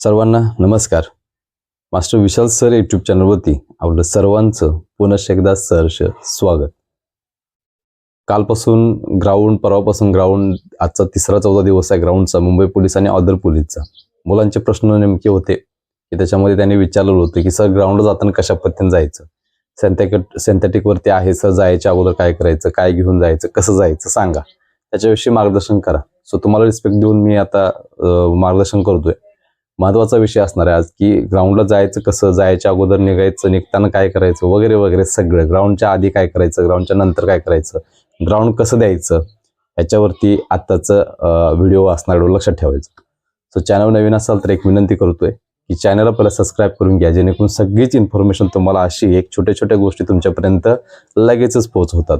सर्वांना नमस्कार. मास्टर विशाल sir YouTube चॅनलवरती आपलं सर्वांचं पुनश एकदा सहर्ष स्वागत. कालपासून ग्राउंड परवापासून ग्राउंड आजचा तिसरा चौदा दिवस आहे ग्राउंडचा मुंबई पोलीस आणि अदर पोलीसचा. मुलांचे प्रश्न नेमके होते की त्याच्यामध्ये त्यांनी विचारलेलं होतं की सर ग्राउंडला जाताना कशा पद्धतीने जायचं? सेंथेटिक सेंथेटिकवरती आहे सर जायच्या अगोदर काय करायचं? काय घेऊन जायचं? कसं जायचं? सांगा. त्याच्याविषयी मार्गदर्शन करा. सो तुम्हाला रिस्पेक्ट देऊन मी आता मार्गदर्शन करतोय. महत्त्वाचा विषय असणार आहे आज की ग्राउंडला जायचं कसं जायच्या अगोदर निघायचं निघताना काय करायचं वगैरे वगैरे सगळं. ग्राउंडच्या आधी काय करायचं ग्राउंडच्या नंतर काय करायचं ग्राउंड कसं द्यायचं याच्यावरती आत्ताचं व्हिडिओ असणार लक्षात ठेवायचं. सो चॅनल नवीन असाल तर एक विनंती करतोय की चॅनलला पहिला सबस्क्राईब करून घ्या जेणेकरून सगळीच इन्फॉर्मेशन तुम्हाला अशी एक छोट्या छोट्या गोष्टी तुमच्यापर्यंत लगेचच पोहोचवतात.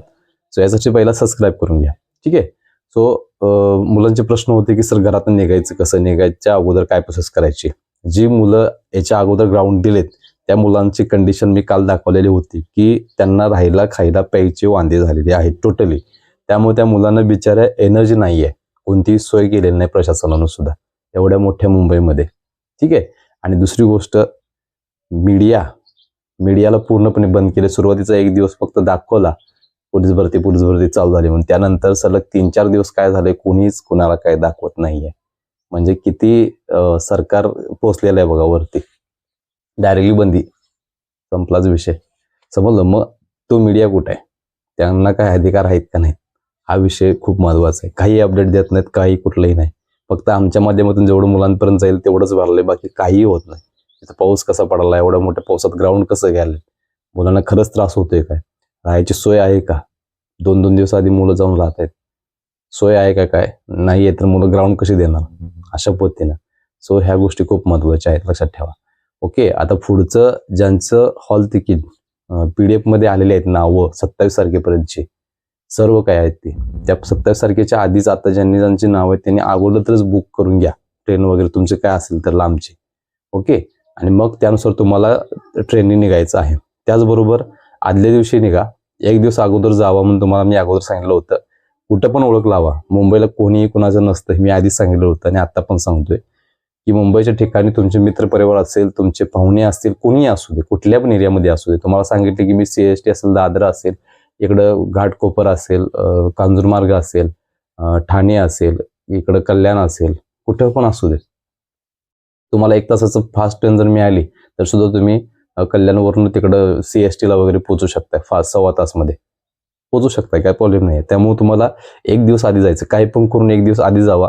सो यासाठी पहिला सबस्क्राईब करून घ्या. ठीक आहे? सो मुलांचे प्रश्न होते की सर घरातून निघायचं कसं? निघायच्या अगोदर काय प्रोसेस करायची? जी मुलं याच्या अगोदर ग्राउंड दिलेत त्या मुलांची कंडिशन मी काल दाखवलेली होती की त्यांना राहायला खायला प्यायची वांदे झालेली आहेत टोटली त्यामुळे त्या मुलांना बिचाऱ्या एनर्जी नाही आहे कोणतीही सोय केलेली नाही प्रशासनानं सुद्धा. एवढ्या मोठ्या मुंबईमध्ये. ठीक आहे? आणि दुसरी गोष्ट मीडिया मीडियाला पूर्णपणे बंद केले. सुरुवातीचा एक दिवस फक्त दाखवला. पोलीस भरती पोलीस भरती चालू झाली म्हणून. त्यानंतर सलग तीन चार दिवस काय झाले कोणीच कुणाला काय दाखवत नाहीये. म्हणजे किती सरकार पोचलेलं आहे बघा वरती. डायरेक्टली बंदी. संपलाच विषय. समजलं मग तो मीडिया कुठे आहे? त्यांना काय अधिकार आहेत का नाहीत? हा विषय खूप महत्त्वाचा आहे. काही अपडेट देत नाहीत काही कुठलंही नाही. फक्त आमच्या माध्यमातून जेवढं मुलांपर्यंत जाईल तेवढंच भरलंय बाकी काहीही होत नाही. तिथं पाऊस कसा पडला एवढ्या मोठ्या पावसात ग्राउंड कसं घ्यायला मुलांना खरंच त्रास होतोय काय? राहायची सोय आहे का? दोन दोन दिवस आधी मुलं जाऊन राहत आहेत सोय आहे का काय? नाही आहे तर मुलं ग्राउंड कशी देणार? अशा पद्धतीनं. सो ह्या गोष्टी खूप महत्त्वाच्या आहेत. लक्षात ठेवा. ओके आता पुढचं ज्यांचं हॉल तिकीट पी डी मध्ये आलेले आहेत नावं सत्तावीस तारखेपर्यंतची सर्व काय आहेत ते? त्या सत्तावीस तारखेच्या आधीच आता ज्यांनी ज्यांची नावं आहेत त्यांनी अगोदरच बुक करून घ्या. ट्रेन वगैरे तुमचे काय असेल तर लांबचे. ओके आणि मग त्यानुसार तुम्हाला ट्रेनने निघायचं आहे. त्याचबरोबर आदल्या दिवशी निघा. एक दिवस अगोदर जावा म्हणून तुम्हाला मी अगोदर सांगितलं होतं. कुठं पण ओळख लावा. मुंबईला कोणीही कुणाचं नसतं हे मी आधीच सांगितलं होतं आणि आता पण सांगतोय. की मुंबईच्या ठिकाणी तुमचे मित्र परिवार असेल तुमचे पाहुणे असतील कोणीही असू दे कुठल्या पण एरियामध्ये असू दे. तुम्हाला सांगितले की मी सी एस टी असेल दादरा असेल इकडं घाटकोपर असेल कांजूरमार्ग असेल ठाणे असेल इकडं कल्याण असेल कुठं पण असू दे. तुम्हाला एक तासाचं फास्ट ट्रेन जर मिळाली तर सुद्धा तुम्ही कल्याणवरून तिकडं सी एस टीला वगैरे पोचू शकताय फास्ट सव्वा तासमध्ये. पोचू शकताय काय प्रॉब्लेम नाही त्यामुळे तुम्हाला एक दिवस आधी जायचं काय पण करून एक दिवस आधी जावा.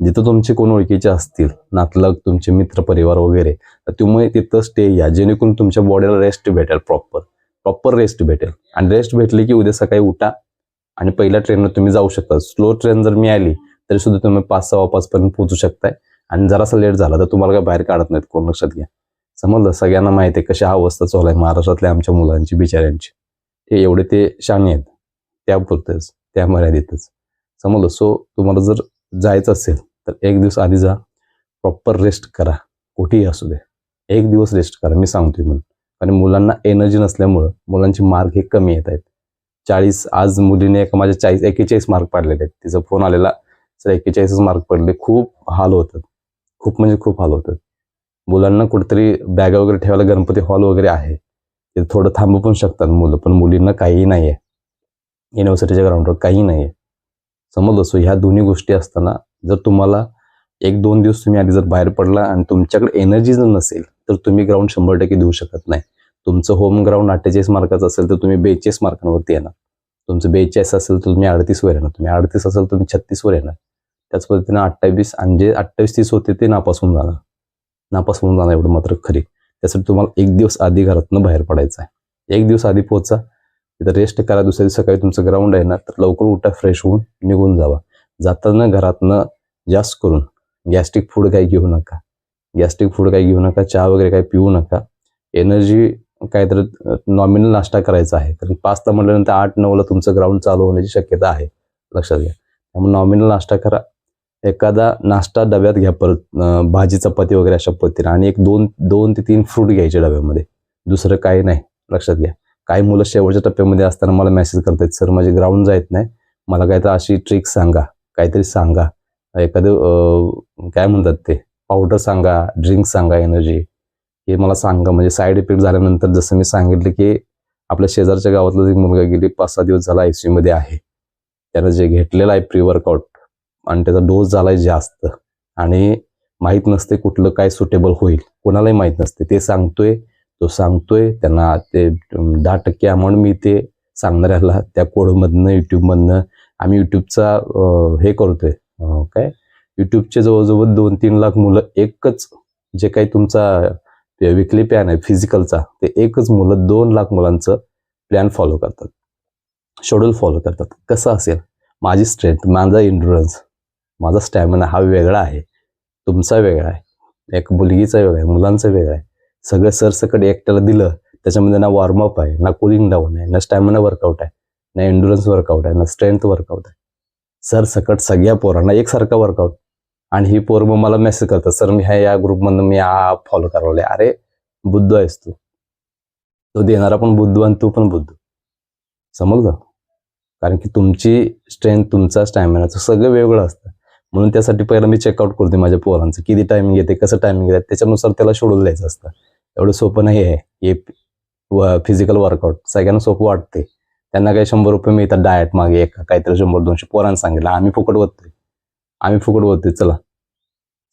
जिथं तुमचे कोण ओळखीचे असतील नातलग तुमचे मित्र परिवार वगैरे तर तुम्ही तिथं स्टे या. जेणेकरून तुमच्या बॉडीला रेस्ट भेटेल प्रॉपर प्रॉपर रेस्ट भेटेल. आणि रेस्ट भेटली की उद्या सकाळी उठा आणि पहिल्या ट्रेननं तुम्ही जाऊ शकता. स्लो ट्रेन जर मिळाली तरी सुद्धा तुम्ही पाच सव्वा पाचपर्यंत पोचू पोहोचू शकताय. आणि जरासा लेट झाला तर तुम्हाला काय बाहेर काढत नाहीत कोण लक्षात घ्या. समजलं? सगळ्यांना माहिती आहे कशी अवस्था चालू आहे महाराष्ट्रातल्या आमच्या मुलांची बिचाऱ्यांची. ते एवढे ते शाणे आहेत. त्यापुरतेच त्या मर्यादेतच. समजलं? सो तुम्हाला जर जायचं असेल तर एक दिवस आधी जा. प्रॉपर रेस्ट करा. कुठेही असू दे. एक दिवस रेस्ट करा. मी सांगतोय म्हणून. कारण मुलांना एनर्जी नसल्यामुळं मुलांचे मार्क हे कमी येत आहेत. चाळीस आज मुलीने एका माझ्या चाळीस एकेचाळीस मार्क पाडलेले आहेत. तिचा फोन आलेला सर एकेचाळीसच मार्क पडले. खूप हाल होतात. खूप म्हणजे खूप हाल होतात. मुलांना कुठेतरी बॅगा वगैरे ठेवायला गणपती हॉल वगैरे आहे. ते थोडं थांबू पण शकतात मुलं पण मुलींना काहीही नाही आहे युनिव्हर्सिटीच्या ग्राउंडवर काही नाही आहे समजलं सो ह्या दोन्ही गोष्टी असताना जर तुम्हाला एक दोन दिवस तुम्ही आधी जर बाहेर पडला आणि तुमच्याकडे एनर्जी जर नसेल तर तुम्ही ग्राउंड शंभर टक्के देऊ शकत नाही. तुमचं होम ग्राउंड अठ्ठेचाळीस मार्काचं असेल तर तुम्ही बेचाळीस मार्कांवरती येणार. तुमचं बेचाळीस असेल तर तुम्ही अडतीसवर येणार. तुम्ही अडतीस असेल तर तुम्ही छत्तीसवर येणार. त्याच पद्धतीनं अठ्ठावीस आणि जे अठ्ठावीस तीस होते ते नापास होऊन जाणार. नापास होऊन जाणार एवढं मात्र खरी. त्यासाठी तुम्हाला एक दिवस आधी घरातनं बाहेर पडायचं आहे एक दिवस आधी पोहोचा तिथं रेस्ट करा दुसऱ्या सकाळी तुमचं ग्राउंड आहे ना तर लवकर उठा फ्रेश होऊन निघून जावा. जाताना घरातनं जास्त करून गॅस्ट्रिक फूड काही घेऊ नका. गॅस्ट्रिक फूड काही घेऊ नका चहा वगैरे काही पिऊ नका. एनर्जी काहीतरी नॉमिनल नाश्ता करायचा आहे. कारण तर म्हटल्यानंतर आठ नऊला तुमचं ग्राउंड चालू होण्याची शक्यता आहे. लक्षात घ्या. त्यामुळे नॉमिनल नाश्ता करा. एखादा नाश्ता डब्यात घ्या परत भाजी चपाती वगैरे अशा पद्धतीने आणि एक दोन दोन ते तीन फ्रूट घ्यायचे डब्यामध्ये. दुसरं काही नाही लक्षात घ्या. काही मुलं शेवटच्या टप्प्यामध्ये असताना मला मेसेज करतात सर माझे ग्राउंड जायत नाही. मला काहीतरी अशी ट्रिक सांगा काहीतरी सांगा. एखादं काय म्हणतात ते? पावडर सांगा ड्रिंक सांगा एनर्जी हे मला सांगा. म्हणजे साईड इफेक्ट झाल्यानंतर जसं मी सांगितलं की आपल्या शेजारच्या गावातला एक मुलगा गेली पाच सहा दिवस झाला आयसीयू मध्ये आहे. त्यानं जे घेतलेलं आहे प्री वर्कआउट आणि त्याचा डोस झालाय जास्त. आणि माहीत नसते कुठलं काय सुटेबल होईल. कोणालाही माहीत नसते. ते सांगतोय तो सांगतोय. त्यांना ते दहा टक्के अमाऊंट मिळते सांगणाऱ्याला त्या कोडमधनं युट्यूबमधनं आम्ही युट्यूबचा हे करतोय. काय? युट्यूबचे जवळजवळ दोन तीन लाख मुलं एकच जे काही तुमचा विकली प्लॅन आहे फिजिकलचा ते एकच मुलं दोन लाख मुलांचं प्लॅन फॉलो करतात. शेड्यूल फॉलो करतात. कसं असेल? माझी स्ट्रेंथ माझा इंडुरन्स माझा स्टॅमिना हा वेगळा आहे. तुमचा वेगळा आहे. एक मुलगीचा वेगळा आहे मुलांचा वेगळा आहे. सगळं सरसकट एकट्याला दिलं त्याच्यामध्ये ना वॉर्मअप आहे ना कुलिंग डाऊन आहे ना स्टॅमिना वर्कआउट आहे ना एन्ड्युरन्स वर्कआउट आहे ना स्ट्रेंथ वर्कआउट आहे. सरसकट सगळ्या पोरांना एकसारखा वर्कआउट आणि ही पोर मग मला मेसेज करतात सर मी ह्या या ग्रुपमधनं मी हा फॉलो करावले अरे बुद्ध आहेस तू. तो देणारा पण बुद्ध आणि तू पण बुद्ध. समजलं? कारण की तुमची स्ट्रेंथ तुमचा स्टॅमिनाचं सगळं वेगळं असतं. म्हणून त्यासाठी पहिला मी चेकआउट करते माझ्या पोरांचं. किती टायमिंग येते कसं टायमिंग येते त्याच्यानुसार त्याला शेड्यूल द्यायचं असतं. एवढं सोपं नाही आहे. हे फिजिकल वर्कआउट सगळ्यांना सोपं वाटते त्यांना काही शंभर रुपये मिळतात डायट मागे एक काहीतरी शंभर दोनशे पोरांना सांगितलं. आम्ही फुकट बघतोय आम्ही फुकट बघतोय चला.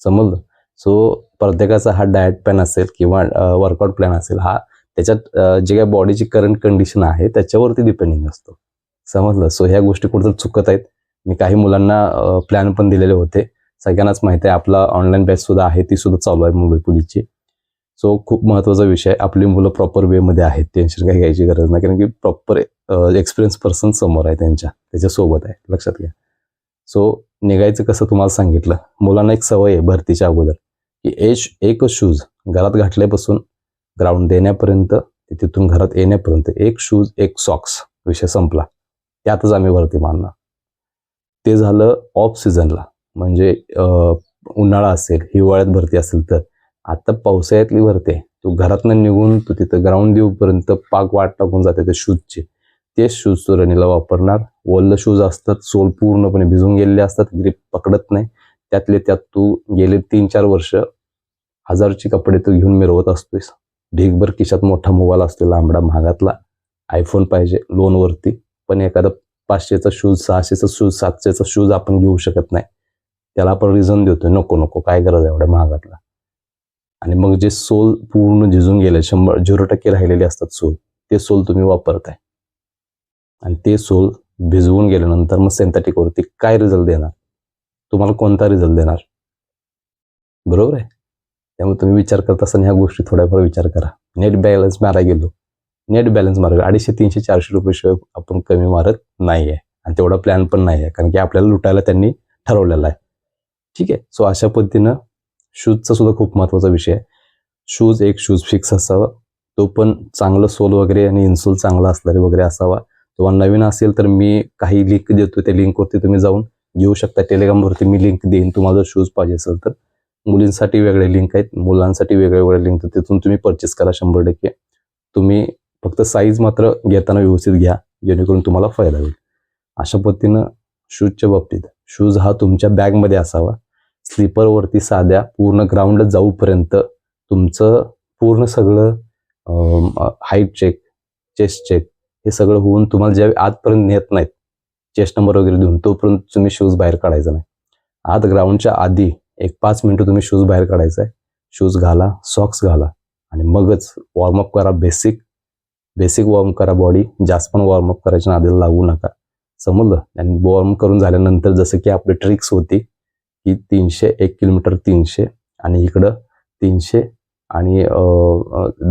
समजलं? सो प्रत्येकाचा हा डाएट प्लॅन असेल किंवा वर्कआउट प्लॅन असेल हा त्याच्यात जे काही बॉडीची करंट कंडिशन आहे त्याच्यावरती डिपेंडिंग असतो. समजलं? सो ह्या गोष्टी कुठं चुकत आहेत. मी काही मुलांना प्लॅन पण दिलेले होते. सगळ्यांनाच माहिती आहे आपला ऑनलाईन बॅच सुद्धा आहे ती सुद्धा चालू आहे मुंबई पोलीसची सो खूप महत्त्वाचा विषय आपली मुलं प्रॉपर वेमध्ये आहेत टेन्शन काही घ्यायची गरज नाही कारण की प्रॉपर एक्सपिरियन्स पर्सन समोर आहे त्यांच्या त्याच्यासोबत आहे लक्षात घ्या. सो निघायचं कसं तुम्हाला सांगितलं मुलांना एक सवय आहे भरतीच्या अगोदर की एज एकच शूज घरात घातल्यापासून ग्राउंड देण्यापर्यंत तिथून घरात येण्यापर्यंत एक शूज एक सॉक्स विषय संपला. त्यातच आम्ही भरती मानणार ते झालं ऑफ सीझनला म्हणजे उन्हाळा असेल हिवाळ्यात भरती असेल तर. आता पावसाळ्यातली भरती. आहे तू घरातनं निघून तू तिथं ग्राउंड देऊपर्यंत पाक वाट टाकून जाते ते शूजचे तेच शूज तू रनिला वापरणार. वल्ल शूज असतात सोल पूर्णपणे भिजून गेलेले असतात ग्रीप पकडत नाही. त्यातले त्यात तू गेले तीन चार वर्ष हजारचे कपडे तू घेऊन मिरवत असतोयस. ढीगभर खिशात मोठा मोबाईल असतो लांबडा महागातला आयफोन पाहिजे लोनवरती पण एखादा पाचशेचा शूज सहाशेचा शूज सातशेचा शूज आपण घेऊ शकत नाही. त्याला आपण रिझन देतोय नको नको काय गरज आहे एवढ्या महागातला? आणि मग जे सोल पूर्ण झिजून गेले शंभर झिरो टक्के राहिलेले असतात सोल ते सोल तुम्ही वापरताय. आणि ते सोल भिजवून गेल्यानंतर मग सिंथेटिक वरती काय रिझल्ट देणार? तुम्हाला कोणता रिझल्ट देणार? बरोबर आहे? त्यामुळे तुम्ही विचार करत असताना ह्या गोष्टी थोड्याफार विचार करा. नेट बॅलन्स मारा गेलो. नेट बॅलन्स मारा अडीचशे तीनशे चारशे रुपये शिवाय आपण कमी मारत नाही आहे आणि तेवढा प्लॅन पण नाही आहे कारण की आपल्याला लुटायला त्यांनी ठरवलेला आहे. ठीक आहे? सो अशा पद्धतीनं शूजचा सुद्धा खूप महत्त्वाचा विषय आहे. शूज एक शूज फिक्स असावा. तो पण चांगलं सोल वगैरे आणि इन्सोल चांगला असणारे वगैरे असावा. तुम्हाला नवीन असेल तर मी काही लिंक देतो त्या लिंकवरती तुम्ही जाऊन घेऊ शकता. टेलिग्रामवरती मी लिंक देईन. तुम्हाला जर शूज पाहिजे असेल तर. मुलींसाठी वेगळे लिंक आहेत. मुलांसाठी वेगळे वेगळे लिंक तर तिथून तुम्ही परचेस करा शंभर टक्के. तुम्ही फक्त साईज मात्र घेताना व्यवस्थित घ्या जेणेकरून तुम्हाला फायदा होईल. अशा पद्धतीनं शूजच्या बाबतीत शूज हा तुमच्या बॅगमध्ये असावा. स्लीपरवरती साध्या पूर्ण ग्राउंडला जाऊपर्यंत तुमचं पूर्ण सगळं हाईट चेक चेस्ट चेक हे सगळं होऊन तुम्हाला ज्या आतपर्यंत नेत नाहीत चेस्ट नंबर वगैरे देऊन तोपर्यंत तुम्ही शूज बाहेर काढायचा नाही. आत ग्राउंडच्या आधी एक पाच मिनटं तुम्ही शूज बाहेर काढायचा आहे. शूज घाला सॉक्स घाला आणि मगच वॉर्मअप करा बेसिक बेसिक वॉर्म करा बॉडी जास्त पण वॉर्मअप करायच्या नादीला लागू नका. समजलं? आणि वॉर्म करून झाल्यानंतर जसं की आपली ट्रिक्स होती की तीनशे एक किलोमीटर तीनशे आणि इकडं तीनशे आणि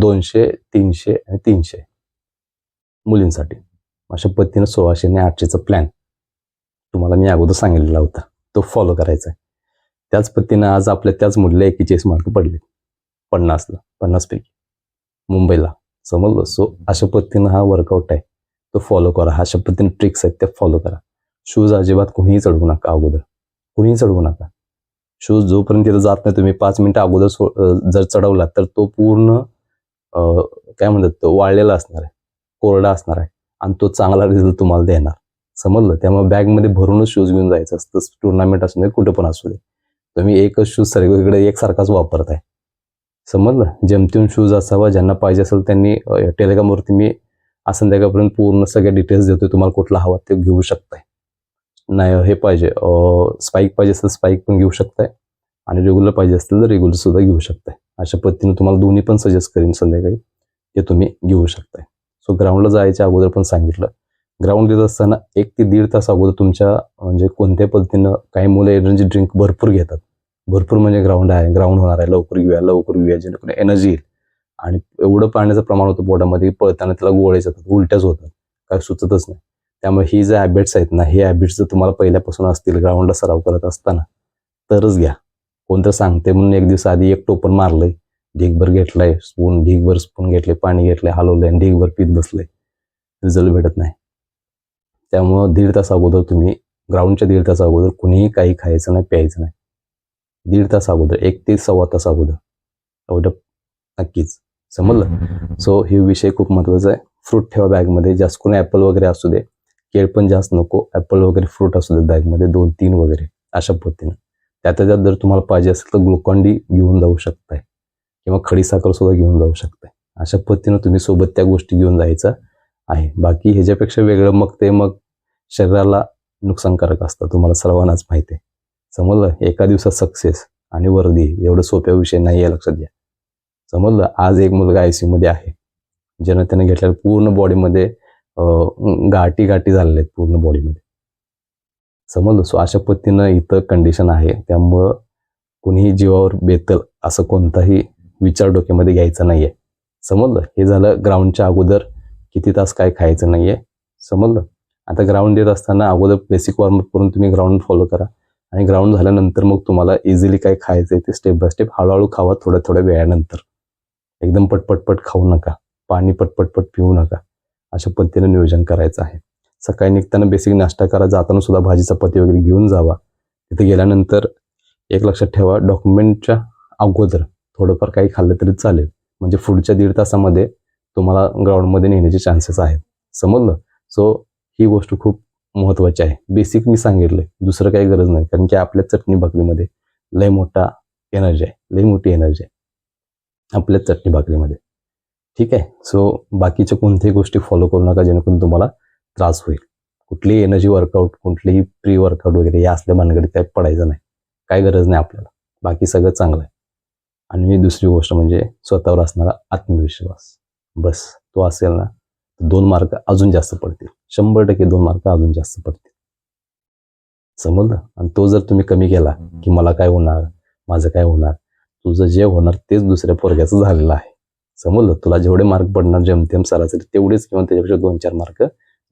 दोनशे तीनशे आणि तीनशे मुलींसाठी. अशा पद्धतीनं सोळाशे आणि आठशेचा प्लॅन तुम्हाला मी अगोदर सांगितलेला होता. तो फॉलो करायचा आहे त्याच पद्धतीनं आज आपल्या त्याच मुलीला एकेचाळीस मार्क पडले पन्नासला. पन्नासपैकी. मुंबईला. समजलं? सो अशा पद्धतीनं हा वर्कआउट आहे. तो फॉलो करा. अशा पद्धतीने ट्रिक्स आहेत त्या फॉलो करा. शूज अजिबात कुणीही चढवू नका अगोदर. कुणीही चढवू नका. शूज जोपर्यंत तिथं जात नाही तुम्ही पाच मिनिटं अगोदर सो जर चढवला तर तो पूर्ण काय म्हणतात तो वाळलेला असणार आहे. कोरडा असणार आहे. आणि तो चांगला रिझल्ट तुम्हाला देणार. समजलं? त्यामुळे बॅगमध्ये भरूनच शूज घेऊन जायचं असतं. टुर्नामेंट असू दे कुठं पण असू दे. तुम्ही एकच शूज सगळीकडे एकसारखाच वापरताय. समजलं? जेमतेम शूज असावा ज्यांना पाहिजे असेल त्यांनी टेलिग्रामवरती मी आज संध्याकाळपर्यंत पूर्ण सगळ्या डिटेल्स देतोय. तुम्हाला कुठला हवा ते घेऊ शकताय. नाही हे पाहिजे. स्पाईक पाहिजे असेल स्पाईक पण घेऊ शकताय. आणि रेग्युलर पाहिजे असेल तर रेग्युलर सुद्धा घेऊ शकताय. अशा पद्धतीने तुम्हाला दोन्ही पण सजेस्ट करीन संध्याकाळी. ते तुम्ही घेऊ शकताय. सो ग्राउंडला जायच्या अगोदर पण सांगितलं. ग्राउंड देत असताना एक ते दीड तास अगोदर तुमच्या म्हणजे कोणत्या पद्धतीनं काही मुलं एनर्जी ड्रिंक भरपूर घेतात. भरपूर म्हणजे ग्राउंड आहे. ग्राउंड होणार आहे. लवकर घेऊया लवकर घेऊया जेणेकरून एनर्जी येईल. आणि एवढं पाण्याचं प्रमाण होतं पोटामध्ये पळताना त्याला गोळेच होतात उलट्याच होतात. काय सुचतच नाही. त्यामुळे ही जे हॅबिट्स आहेत ना हे हॅबिट्स जर तुम्हाला पहिल्यापासून असतील ग्राउंडला सराव करत असताना तरच घ्या. कोणतं सांगते म्हणून एक दिवस आधी एक टोपण मारलंय. ढीगभर घेतलाय स्पून ढीगभर स्पून घेतले पाणी घेतलंय हलवलंय आणि ढीगभर पीत बसलंय. रिझल्ट भेटत नाही. त्यामुळं दीड तास अगोदर तुम्ही ग्राउंडच्या दीड तास अगोदर कुणीही काही खायचं नाही प्यायचं नाही. दीड तास अगोदर एक ते सव्वा तास अगोदर. एवढं नक्कीच. समजलं? सो हे विषय खूप महत्त्वाचा आहे. फ्रूट ठेवा बॅगमध्ये जास्त कोणी ॲपल वगैरे असू दे. केळ पण जास्त नको. ॲपल वगैरे फ्रूट असू दे बॅगमध्ये दोन तीन वगैरे. अशा पद्धतीनं. त्यात त्यात जर तुम्हाला पाहिजे असेल तर ग्लुकॉन डी घेऊन जाऊ शकताय. किंवा खडी साखर सुद्धा घेऊन जाऊ शकताय. अशा पद्धतीनं तुम्ही सोबत त्या गोष्टी घेऊन जायचं आहे. बाकी ह्याच्यापेक्षा वेगळं मग ते मग शरीराला नुकसानकारक असतं. तुम्हाला सर्वांनाच माहिती आहे. समजलं? एका दिवसात सक्सेस आणि वर्दी एवढं सोप्या विषय नाही आहे लक्षात घ्या. समजलं? आज एक मुलगा आय सी मध्ये आहे. ज्यानं त्याने घेतलेल्या पूर्ण बॉडीमध्ये गाठी गाठी झालेल्या आहेत पूर्ण बॉडीमध्ये समजलं? सो अशा पद्धतीनं इथं कंडिशन आहे. त्यामुळं कुणीही जीवावर बेतल असं कोणताही विचार डोक्यामध्ये घ्यायचा नाही आहे समजलं? हे झालं ग्राउंडच्या अगोदर किती तास काय खायचं नाही आहे समजलं? आता ग्राउंड देत असताना अगोदर बेसिक वॉर्मअप करून तुम्ही ग्राउंड फॉलो करा. आणि ग्राउंड झाल्यानंतर मग तुम्हाला इझिली काय खायचं आहे ते स्टेप बाय स्टेप हळूहळू खावा थोड्या थोड्या वेळानंतर. एकदम पटपटपट खाऊ नका. पाणी पटपटपट पिऊ नका. अशा पद्धतीने नियोजन करायचं आहे. सकाळी निघताना बेसिक नाश्ता करा जाताना सुद्धा भाजी चपाती वगैरे घेऊन जावा. तिथे गेल्यानंतर एक लक्षात ठेवा डॉक्युमेंटच्या अगोदर थोडंफार काही खाल्लं तरी चालेल. म्हणजे पुढच्या दीड तासामध्ये तुम्हाला ग्राउंडमध्ये नेण्याचे चान्सेस आहेत. समजलं? सो ही गोष्ट खूप महत्त्वाचे आहे. बेसिक मी सांगितलंय. दुसरं काही गरज नाही. कारण की आपल्या चटणी भाकरीमध्ये लय मोठा एनर्जी आहे. लय मोठी एनर्जी आहे. आपल्या चटणी भाकरीमध्ये. ठीक आहे? सो बाकीच्या कोणत्याही गोष्टी फॉलो करू नका जेणेकरून तुम्हाला त्रास होईल. कुठलीही एनर्जी वर्कआउट कुठलीही प्री वर्कआउट वगैरे या असल्या भानगडीत काही पडायचं नाही. काय गरज नाही आपल्याला. बाकी सगळं चांगलं आहे. आणि दुसरी गोष्ट म्हणजे स्वतःवर असणारा आत्मविश्वास. बस. तो असेल ना दोन मार्क अजून जास्त पडतील. शंभर टक्के दोन मार्क अजून जास्त पडतील. समजलं? आणि तो जर तुम्ही कमी केला की मला काय होणार? माझं काय होणार? तुझं जे होणार तेच दुसऱ्या पोरग्याचं झालेलं आहे. समजलं? तुला जेवढे मार्क पडणार जेमतेम सरासरी तेवढेच किंवा त्याच्यापेक्षा दोन चार मार्क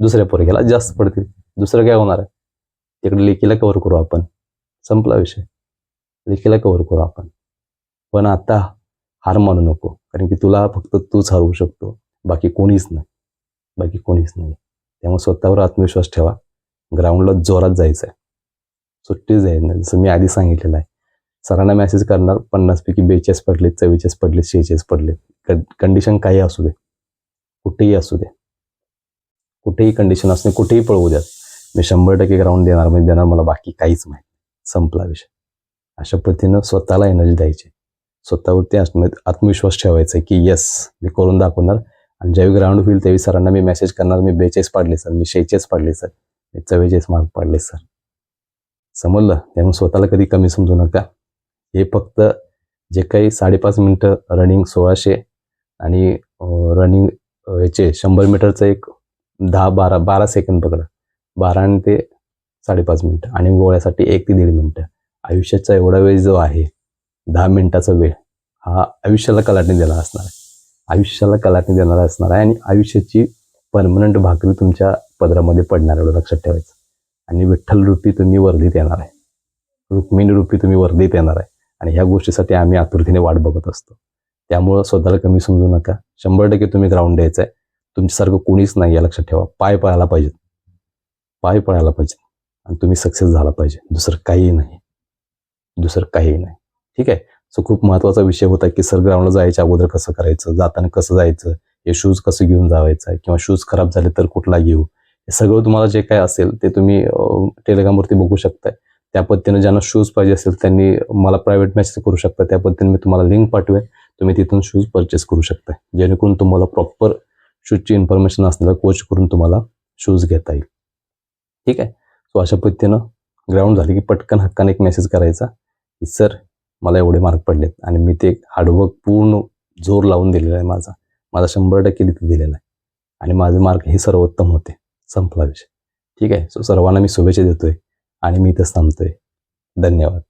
दुसऱ्या पोरग्याला जास्त पडतील. दुसरं काय होणार? आहे तिकडे लेखीला कव्हर करू आपण. संपला विषय. लेखीला कव्हर करू आपण. पण आता हार मानू नको. कारण की तुला फक्त तूच हरवू शकतो. बाकी कोणीच नाही. बाकी कोणीच नाही. त्यामुळे स्वतःवर आत्मविश्वास ठेवा. ग्राउंडला जोरात जायचं आहे सुट्टीच जायचं नाही जसं मी आधी सांगितलेलं आहे. सरांना मेसेज करणार पन्नासपैकी बेचाळीस पडले चव्वेचाळीस पडले शेहेचाळीस पडले कंडिशन काही असू दे. कुठेही असू दे. कुठेही कंडिशन असणे कुठेही पळवू द्यात. मी शंभर टक्के ग्राउंड देणार म्हणजे देणार मला बाकी काहीच माहीत संपला विषय. अशा पद्धतीनं स्वतःला एनर्जी द्यायची. स्वतःवरती असणं आत्मविश्वास ठेवायचा की येस मी करून दाखवणार. आणि ज्यावेळी ग्राउंड होईल त्यावेळी सरांना मी मेसेज करणार मी बेचेस पाडले सर मी शेचेस पाडले सर मी चव्वेचाळीस मार्क पाडले सर समजलं? त्यामुळे स्वतःला कधी कमी समजू नका. हे फक्त जे काही साडेपाच मिनटं रनिंग सोळाशे आणि रनिंग याचे शंभर मीटरचं एक दहा बारा बारा सेकंद पकडा. बारा आणि ते साडेपाच मिनटं आणि गोळ्यासाठी एक ते दीड मिनटं आयुष्याचा एवढा वेळ जो आहे दहा मिनटाचा वेळ हा आयुष्याला कलाटणी दिला असणार आहे. आयुष्याला कलाटणी देणारा असणार आहे आणि आयुष्याची परमनंट भाकरी तुमच्या पदरामध्ये पडणार एवढं लक्षात ठेवायचं. आणि विठ्ठल रूपी तुम्ही वर्धित येणार आहे. रुक्मिणी रूपी तुम्ही वर्धित येणार आहे. आणि ह्या गोष्टीसाठी आम्ही आतुरतेने वाट बघत असतो. त्यामुळं स्वतःला कमी समजू नका. शंभर टक्के तुम्ही ग्राउंड द्यायचं आहे. तुमच्यासारखं कोणीच नाही या लक्षात ठेवा. पाय पळायला पाहिजेत पाय पळायला पाहिजे. आणि तुम्ही सक्सेस झाला पाहिजे. दुसरं काहीही नाही. दुसरं काहीही नाही. ठीक आहे? सो खूप महत्त्वाचा विषय होता की सर ग्राउंडला जायच्या अगोदर कसं करायचं जाताना कसं जायचं हे शूज कसं घेऊन जावायचं किंवा शूज खराब झाले तर कुठला घेऊ? हे सगळं तुम्हाला जे काय असेल ते तुम्ही टेलिग्रामवरती बघू शकताय. त्या पद्धतीनं ज्यांना शूज पाहिजे असेल त्यांनी मला प्रायव्हेट मेसेज करू शकता त्या पद्धतीने मी तुम्हाला लिंक पाठवेन. तुम्ही तिथून शूज परचेस करू शकता जेणेकरून तुम्हाला प्रॉपर शूजची इन्फॉर्मेशन असलेला कोच करून तुम्हाला शूज घेता येईल. ठीक आहे? सो अशा पद्धतीनं ग्राउंड झाले की पटकन हक्काने एक मेसेज करायचा की सर मला एवढे मार्क पडलेत. आणि मी ते हार्डवर्क पूर्ण जोर लावून दिलेला आहे माझा. माझा शंभर टक्के तिथे दिलेला आहे. आणि माझे मार्क हे सर्वोत्तम होते. संपला विषय. ठीक आहे? सो सर्वांना मी शुभेच्छा देतोय. आणि मी इथंच थांबतोय. धन्यवाद.